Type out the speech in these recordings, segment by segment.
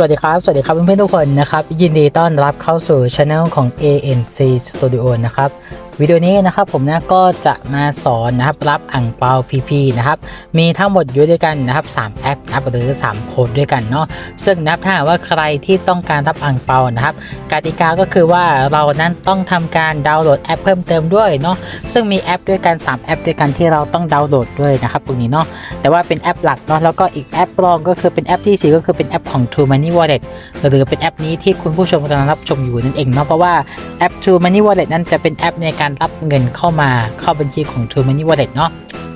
สวัสดีครับ สวัสดีครับเพื่อนๆทุกคนนะครับ ยินดีต้อนรับเข้าสู่ช anel ของ ANC Studio นะครับ วิดีโอนี้นะครับผมนะก็จะมาสอนนะครับรับอ่างเปาฟรีๆนะครับมีทั้งหมดอยู่ด้วยกันนะครับ3แอปนะครับหรือ 3 โค้ดด้วยกันเนาะซึ่งนะครับถ้าว่าใครที่ต้องการรับอ่างเปานะครับกติกาก็คือว่าเรานั้นต้องทำการดาวน์โหลดแอปเพิ่มเติมด้วยเนาะซึ่งมีแอปด้วยกัน 3 แอปด้วยกันที่เราต้องดาวน์โหลดด้วยนะครับตรงนี้เนาะแต่ว่าเป็นแอปหลักเนาะแล้วก็อีกแอปรองก็คือเป็นแอปที่ 4 ก็คือเป็นแอปของ True Money Wallet หรือเป็นแอปนี้ที่คุณผู้ชมกำลังรับชมอยู่นั่นเองเนาะเพราะว่าแอป True Money Wallet นั้นจะเป็นแอปในการรับเงินเข้ามาเข้าบัญชีของ True Money Wallet เนาะ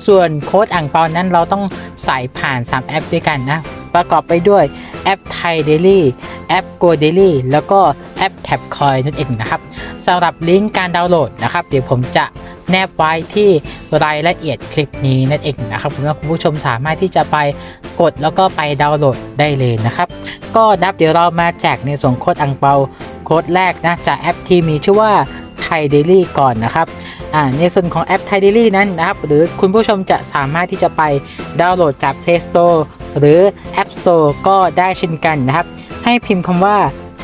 ส่วนโค้ดอ่างเปานั้นเราต้องใส่ผ่าน 3 แอปด้วยกันนะ ประกอบไปด้วยแอป Thai Daily แอป Go Daily แล้วก็แอป Tap Coin นั่นเองนะครับสำหรับลิงก์การดาวน์โหลดนะครับ เดี๋ยวผมจะแนบไว้ที่รายละเอียดคลิปนี้นั่นเองนะครับผมว่าคุณผู้ชมสามารถที่จะไปกดแล้วก็ไปดาวน์โหลดได้เลยนะครับ ก็นับเดี๋ยวเรามาแจกในส่วนโค้ดอังเปาโค้ดแรกนะจากแอปที่มีชื่อว่า Thai Daily ก่อนนะครับในส่วนของแอป Thai Daily นั้นนะครับ หรือคุณผู้ชมจะสามารถที่จะไปดาวน์โหลดจาก Play Store หรือ App Store ก็ได้เช่นกันนะครับ ให้พิมพ์คำว่า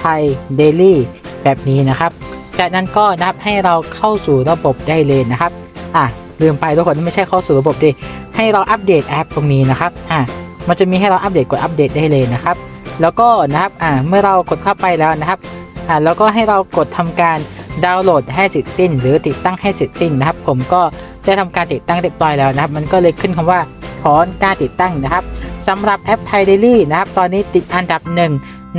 Thai Daily แบบนี้นะครับ จากนั้นก็นับให้เราเข้าสู่ระบบได้เลยนะครับ อะลืมไปทุกคนไม่ใช่เข้าสู่ระบบดิ ให้เราอัปเดตแอปตรงนี้นะครับ อะมันจะมีให้เราอัปเดตกดอัปเดตได้เลยนะครับ แล้วก็นะครับ อ่า เมื่อเรากดเข้าไปแล้วนะครับ อ่าแล้วก็ให้เรากดทำการ ดาวน์โหลดให้เสร็จสิ้น หรือติดตั้งให้เสร็จสิ้นนะครับ ผมก็ได้ทำการติดตั้งเรียบร้อยแล้วนะครับ มันก็เลยขึ้นคำว่าถอนการติดตั้งนะครับสำหรับแอปไทยเดลี่นะครับ ตอนนี้ติดอันดับหนึ่ง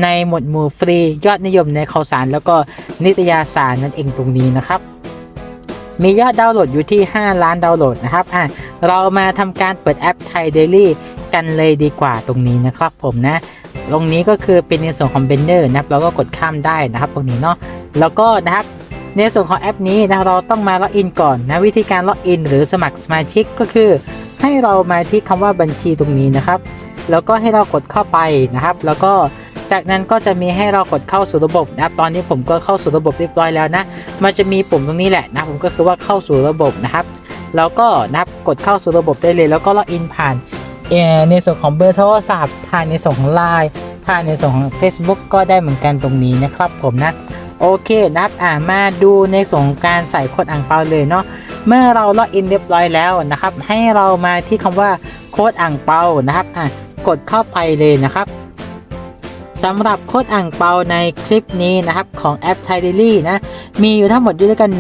ในหมวดหมู่ฟรี ยอดนิยมในข่าวสาร แล้วก็นิตยสารนั่นเองตรงนี้นะครับมียอดดาวน์โหลดอยู่ที่ 5 ล้านดาวน์โหลดนะครับ อะ เรามาทำการเปิดแอปไทยเดลี่กันเลยดีกว่าตรงนี้นะครับผมนะ ตรงนี้ก็คือเป็นในส่วนของเบนเนอร์นะครับเราก็กดข้ามได้นะครับตรงนี้เนาะแล้วก็นะครับในส่วนของแอปนี้นะเราต้องมาล็อกอินก่อนนะวิธีการล็อกอินหรือสมัครสมาชิกก็คือ ให้เรามาที่คำว่าบัญชีตรงนี้นะครับ แล้วก็ให้เรากดเข้าไปนะครับ แล้วก็จากนั้นก็จะมีให้เรากดเข้าสู่ระบบนะครับ ตอนนี้ผมก็เข้าสู่ระบบเรียบร้อยแล้วนะ มันจะมีปุ่มตรงนี้แหละนะผมก็คือว่าเข้าสู่ระบบนะครับ แล้วก็นะครับกดเข้าสู่ระบบได้เลย แล้วก็ล็อกอินผ่าน ในส่วนของเบอร์โทรศัพท์ผ่านในส่วนของ Line ผ่านในส่วนของ Facebook ก็ได้เหมือนกันตรงนี้นะครับผมนะโอเคนะครับอ่ามาดูในส่วนของการใส่โค้ดอ่างเปาเลยเนาะเมื่อเราล็อกอินเรียบร้อยแล้วนะครับ ให้เรามาที่คำว่าโค้ดอ่างเปานะครับอะกดเข้าไปเลยนะครับสำหรับโค้ดอ่างเปาในคลิปนี้นะครับของแอป t i d a i l y นะมีอยู่ทั้งหมดอยู่ด้วยกัน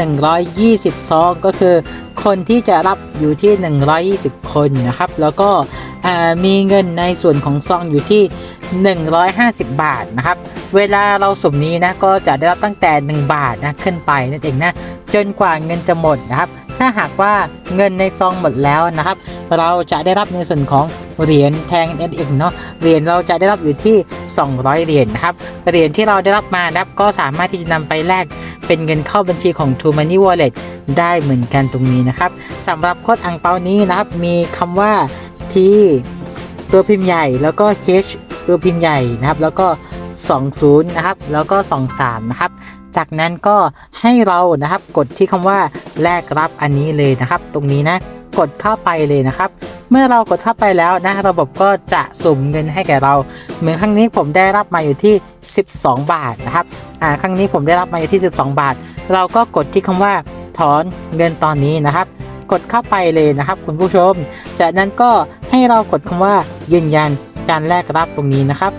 120 ซอง ก็คือ คนที่จะรับอยู่ที่ 120 คนนะครับ แล้วก็มีเงินในส่วนของซองอยู่ที่ 150 บาทนะครับ เวลาเราสุ่มนี้นะก็จะได้รับตั้งแต่ 1 บาทนะขึ้นไปนั่นเองนะจนกว่าเงินจะหมดนะครับ ถ้าหากว่าเงินในซองหมดแล้วนะครับ เราจะได้รับในส่วนของ เหรียญแทงนั่นเองเนาะเหรียญเราจะได้รับอยู่ที่ 200 เหรียญนะครับเหรียญที่เราได้รับมานะครับก็สามารถที่จะนำไปแลกเป็นเงินเข้าบัญชีของ True Money Wallet ได้เหมือนกันตรงนี้นะครับสำหรับโค้ดอังเปานี้นะครับมีคำว่า T ตัวพิมพ์ใหญ่แล้วก็ H ตัวพิมพ์ใหญ่นะครับ แล้วก็ 20 นะครับ แล้วก็ 23 นะครับ จากนั้นก็ให้เรานะครับกดที่คำว่าแลกรับอันนี้เลยนะครับ ตรงนี้นะ กดเข้าไปเลยนะครับ เมื่อเรากดเข้าไปแล้วนะระบบก็จะสุ่มเงินให้แก่เรา เหมือนครั้งนี้ผมได้รับมาอยู่ที่ 12 บาทนะครับอ่าครั้งนี้ผมได้รับมาอยู่ที่ 12 บาท เราก็กดที่คำว่าถอนเงินตอนนี้นะครับ กดเข้าไปเลยนะครับ คุณผู้ชม จากนั้นก็ให้เรากดคำว่ายืนยันการแลกรับตรงนี้นะครับ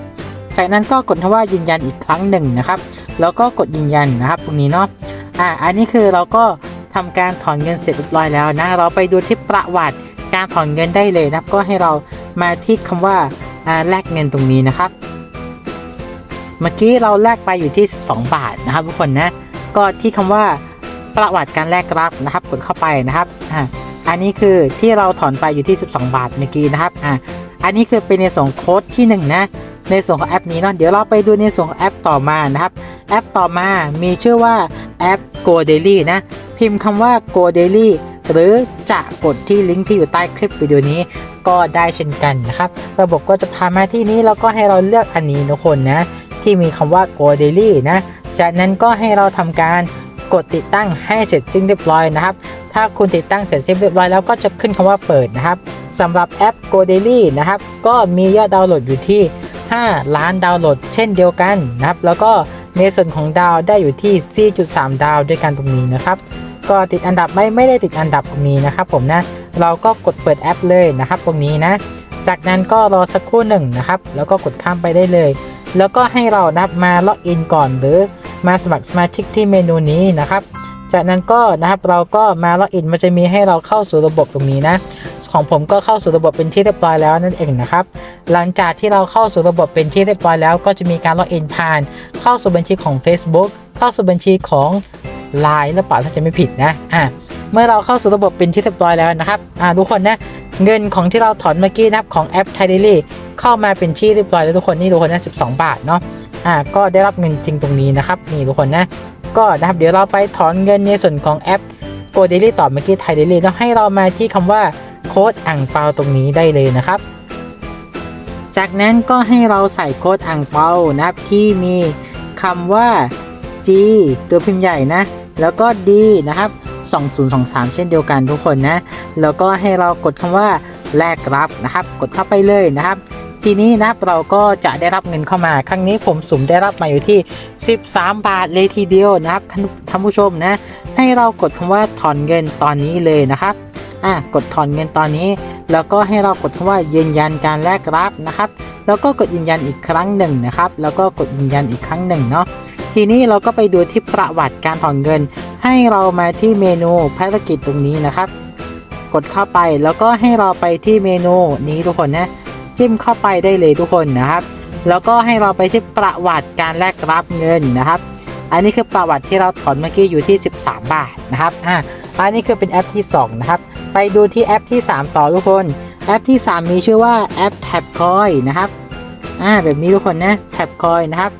จากนั้นก็กดคำว่ายืนยันอีกครั้งหนึ่งนะครับ แล้วก็กดยืนยันนะครับ ตรงนี้เนาะอ่าอันนี้คือเราก็ ทำการถอนเงินเสร็จเรียบร้อยแล้วนะ เราไปดูที่ประวัติการถอนเงินได้เลยนะก็ให้เรามาที่คำว่าอ่าแลกเงินตรงนี้นะครับ เมื่อกี้เราแลกไปอยู่ที่ 12 บาทนะครับทุกคนนะ ก็ที่คำว่าประวัติการแลกรับนะครับ กดเข้าไปนะครับอ่าอันนี้คือที่เราถอนไปอยู่ที่ 12 บาทเมื่อกี้นะครับอ่าอันนี้คือเป็นในส่วนของโค้ดที่1นะในส่วนของแอปนี้เนาะเดี๋ยวเราไปดูในส่วนของแอปต่อมานะครับ แอปต่อมามีชื่อว่าแอป Go Daily นะ พิมพ์คำว่า Go Daily หรือจะกดที่ลิงก์ที่อยู่ใต้คลิปวิดีโอนี้ก็ได้เช่นกันนะครับ ระบบก็จะพามาที่นี้แล้วก็ให้เราเลือกอันนี้ทุกคนนะ ที่มีคำว่า Go Daily นะ จากนั้นก็ให้เราทำการกดติดตั้งให้เสร็จสิ้นเรียบร้อยนะครับ ถ้าคุณติดตั้งเสร็จสิ้นเรียบร้อยแล้วก็จะขึ้นคำว่าเปิดนะครับสำหรับแอป Go Daily นะครับ ก็มียอดดาวน์โหลดอยู่ที่ 5 ล้านดาวน์โหลด เช่นเดียวกันนะครับ แล้วก็ในส่วนของดาวได้อยู่ที่ 4.3 ดาวด้วยกันตรงนี้นะครับ ก็ติดอันดับไม่ไม่ได้ติดอันดับตรงนี้นะครับผมนะเราก็กดเปิดแอปเลยนะครับ ตรงนี้นะ จากนั้นก็รอสักครู่หนึ่งนะครับ แล้วก็กดข้ามไปได้เลย แล้วก็ให้เรานะครับมาล็อกอินก่อน หรือมาสมัครสมาชิกที่เมนูนี้นะครับจากนั้นก็นะครับเราก็มาล็อกอินมันจะมีให้เราเข้าสู่ระบบตรงนี้นะ ของผมก็เข้าสู่ระบบเป็นที่เรียบร้อยแล้วนั่นเองนะครับ หลังจากที่เราเข้าสู่ระบบเป็นที่เรียบร้อยแล้ว ก็จะมีการล็อกอินผ่าน เข้าสู่บัญชีของ Facebook เข้าสู่บัญชีของ Line หรือเปล่าถ้าจะไม่ผิดนะอะเมื่อเราเข้าสู่ระบบเป็นที่เรียบร้อยแล้วนะครับอ่าทุกคนนะเงินของที่เราถอนเมื่อกี้นะครับของแอป t i d a i l y เข้ามาเป็นที่เรียบร้อยแล้วทุกคนนี่ทุกคนนะ12บาทเนาะอ่าก็ได้รับเงินจริงตรงนี้นะครับนี่ทุกคนนะก็นะครับเดี๋ยวเราไปถอนเงินในส่วนของแอป Go Daily ต่อเมื่อกี้ t i d a i l y แล้วให้เรามาที่คำว่าโค้ดอ่างเปาตรงนี้ได้เลยนะครับ จากนั้นก็ให้เราใส่โค้ดอ่างเปานะครับที่มีคำว่า G ตัวพิมพ์ใหญ่นะ แล้วก็ D นะครับ 2023 เช่นเดียวกันทุกคนนะ แล้วก็ให้เรากดคำว่าแลกรับนะครับ กดเข้าไปเลยนะครับ ทีนี้นะครับเราก็จะได้รับเงินเข้ามา ครั้งนี้ผมสุ่มได้รับมาอยู่ที่ 13 บาทเลยทีเดียวนะครับท่านผู้ชมนะ ให้เรากดคำว่าถอนเงินตอนนี้เลยนะครับอะกดถอนเงินตอนนี้ แล้วก็ให้เรากดคำว่ายืนยันการแลกรับนะครับ แล้วก็กดยืนยันอีกครั้งหนึ่งนะครับ แล้วก็กดยืนยันอีกครั้งหนึ่งเนาะ ทีนี้เราก็ไปดูที่ประวัติการถอนเงิน ให้เรามาที่เมนูภารกิจตรงนี้นะครับ กดเข้าไปแล้วก็ให้เราไปที่เมนูนี้ทุกคนนะ จิ้มเข้าไปได้เลยทุกคนนะครับ แล้วก็ให้เราไปที่ประวัติการแลกรับเงินนะครับ อันนี้คือประวัติที่เราถอนเมื่อกี้อยู่ที่ 13 บาทนะครับอะอันนี้คือเป็นแอปที่ 2 นะครับ ไปดูที่แอปที่ 3 ต่อทุกคน แอปที่ 3 มีชื่อว่าแอป Tap Coin นะครับอ่าแบบนี้ทุกคนนะ Tap Coin นะครับ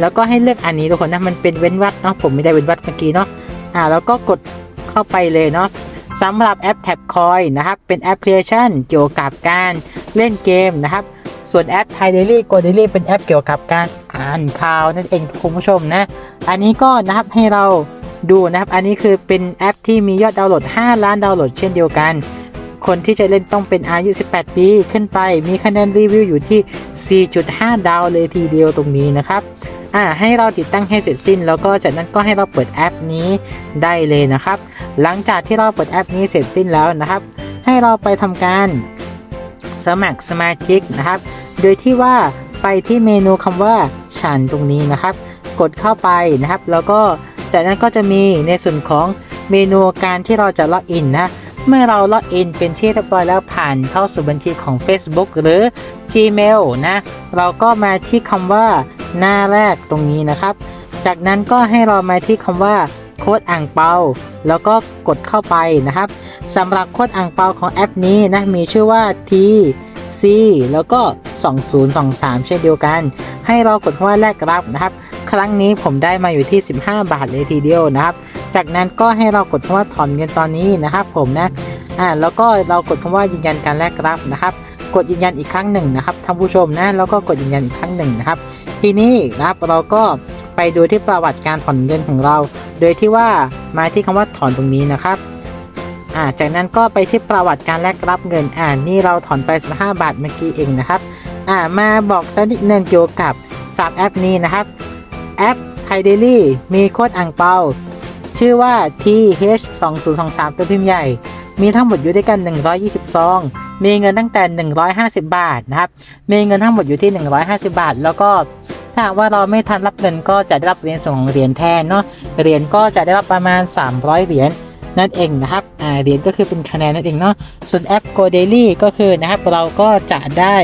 แล้วก็ให้เลือกอันนี้ทุกคนนะมันเป็นเว้นวรรคเนาะผมไม่ได้เว้นวรรคเมื่อกี้เนาะอ่าแล้วก็กดเข้าไปเลยเนาะสำหรับแอป Tap Coin นะครับ เป็นแอปพลิเคชันเกี่ยวกับการเล่นเกมนะครับ ส่วนแอป Thai Daily Go Daily เป็นแอปเกี่ยวกับการอ่านข่าวนั่นเองคุณผู้ชมนะ อันนี้ก็นะครับให้เราดูนะครับ อันนี้คือเป็นแอปที่มียอดดาวน์โหลด 5 ล้านดาวน์โหลดเช่นเดียวกัน คนที่จะเล่นต้องเป็นอายุ 18 ปี ขึ้นไป มีคะแนนรีวิวอยู่ที่ 4.5 ดาวเลยทีเดียวตรงนี้นะครับอ่าให้เราติดตั้งให้เสร็จสิ้น แล้วก็จากนั้นก็ให้เราเปิดแอปนี้ได้เลยนะครับ หลังจากที่เราเปิดแอปนี้เสร็จสิ้นแล้วนะครับ ให้เราไปทำการสมัครสมาชิกนะครับ โดยที่ว่าไปที่เมนูคำว่าฉันตรงนี้นะครับ กดเข้าไปนะครับ แล้วก็จากนั้นก็จะมีในส่วนของเมนูการที่เราจะล็อกอินนะ เมื่อเราล็อกอินเป็นที่เรียบร้อยแล้วผ่านเข้าสู่บัญชีของ Facebook หรือ Gmail นะ เราก็มาที่คำว่าหน้าแรกตรงนี้นะครับ จากนั้นก็ให้เรามาที่คำว่าโค้ดอ่างเปา แล้วก็กดเข้าไปนะครับสำหรับโค้ดอ่างเปาของแอปนี้นะมีชื่อว่า T C แล้วก็ 2023 เช่นเดียวกัน ให้เรากดว่าแลกรับนะครับ ครั้งนี้ผมได้มาอยู่ที่ 15 บาทเลยทีเดียวนะครับ จากนั้นก็ให้เรากดคำว่าถอนเงินตอนนี้นะครับ ผมนะอ่าแล้วก็เรากดคำว่ายืนยันการแลกรับนะครับกดยืนยันอีกครั้งหนึ่งนะครับท่านผู้ชมนะแล้วก็กดยืนยันอีกครั้งหนึ่งนะครับ ทีนี้นะครับเราก็ไปดูที่ประวัติการถอนเงินของเรา โดยที่ว่ามาที่คำว่าถอนตรงนี้นะครับอ่าจากนั้นก็ไปที่ประวัติการแลกรับเงินอ่านี่เราถอนไป 15 บาทเมื่อกี้เองนะครับอ่ามาบอกสักนิดนึงเกี่ยวกับ3แอปนี้นะครับแอป Thai Daily มีโค้ดอ่างเปา ชื่อว่า TH 2 0 2 3ตัวพิมพ์ใหญ่ มีทั้งหมดอยู่ด้วยกัน 120 ซอง มีเงินตั้งแต่ 150 บาทนะครับ มีเงินทั้งหมดอยู่ที่ 150 บาท แล้วก็ถ้าว่าเราไม่ทันรับเงินก็จะได้รับเหรียญส่วนของเหรียญแทนเนาะ เหรียญก็จะได้รับประมาณ 300 เหรียญ นั่นเองนะครับเหรียญก็คือเป็นคะแนนนั่นเองเนาะส่วนแอป Go Daily ก็คือนะครับเราก็จะได้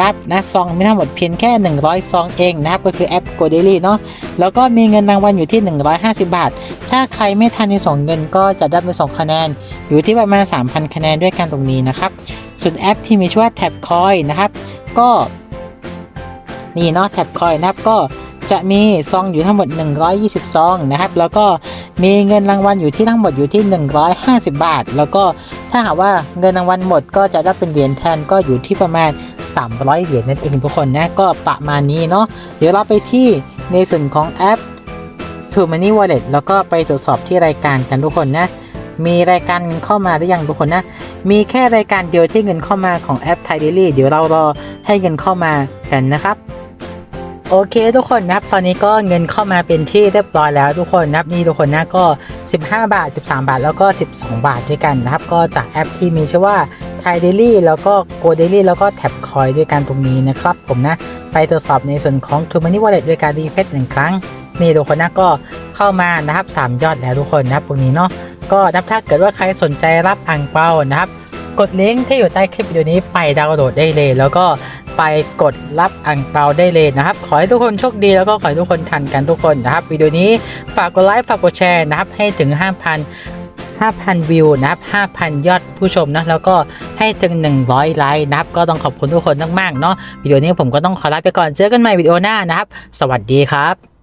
รับนะซองไมีทั้งหมดเพียงแค่ 100 ซองเองนะครับก็คือแอป Go Daily เนาะแล้วก็มีเงินรางวัลอยู่ที่ 150 บาท ถ้าใครไม่ทันในสองเงินก็จะได้เป็นสองคะแนน อยู่ที่ประมาณ 3,000 คะแนนด้วยกันตรงนี้นะครับส่วนแอปที่มีชื่อว่า Tap Coin นะครับก็นี่เนาะ Tap Coin นะครับก็ จะมีซองอยู่ทั้งหมด 120 ซองนะครับ แล้วก็มีเงินรางวัลอยู่ที่ทั้งหมดอยู่ที่ 150 บาท แล้วก็ถ้าหากว่าเงินรางวัลหมดก็จะได้เป็นเหรียญแทนก็อยู่ที่ประมาณ 300 เหรียญนั่นเองทุกคนนะก็ประมาณนี้เนาะเดี๋ยวเราไปที่ในส่วนของแอป t o Money Wallet แล้วก็ไปตรวจสอบที่รายการกันทุกคนนะมีรายการเข้ามาหรือยังทุกคนนะ มีแค่รายการเดียวที่เงินเข้ามาของแอป Thai Daily เดี๋ยวเรารอให้เงินเข้ามากันนะครับ โอเคทุกคนนะครับ ตอนนี้ก็เงินเข้ามาเป็นที่เรียบร้อยแล้วทุกคนนะครับนี่ทุกคนนะก็ 15 บาท 13 บาท แล้วก็ 12 บาทด้วยกันนะครับ ก็จากแอปที่มีชื่อว่า Thai Daily แล้วก็ Go Daily แล้วก็ Tap Coin ด้วยกันตรงนี้นะครับ ผมนะ ไปตรวจสอบในส่วนของ True Money Wallet ด้วยการรีเฟซหนึ่งครั้ง นี่ทุกคนนะก็เข้ามานะครับ 3 ยอดแล้วทุกคนนะครับตรงนี้เนาะก็นับถ้าเกิดว่าใครสนใจรับอ่างเปานะครับกดลิงก์ที่อยู่ใต้คลิปวิดีโอนี้ไปดาวน์โหลดได้เลย แล้วก็ ไปกดรับอ่างเปาได้เลยนะครับ ขอให้ทุกคนโชคดีแล้วก็ขอให้ทุกคนทันกันทุกคนนะครับวิดีโอนี้ฝากกดไลค์ฝากกดแชร์นะครับให้ถึง 5,000 5,000 วิวนะครับ 5,000 ยอดผู้ชมนะ แล้วก็ให้ถึง 100 ไลค์นะครับ ก็ต้องขอบคุณทุกคนมากๆเนาะ วิดีโอนี้ผมก็ต้องขอลาไปก่อน เจอกันใหม่วิดีโอหน้านะครับ สวัสดีครับ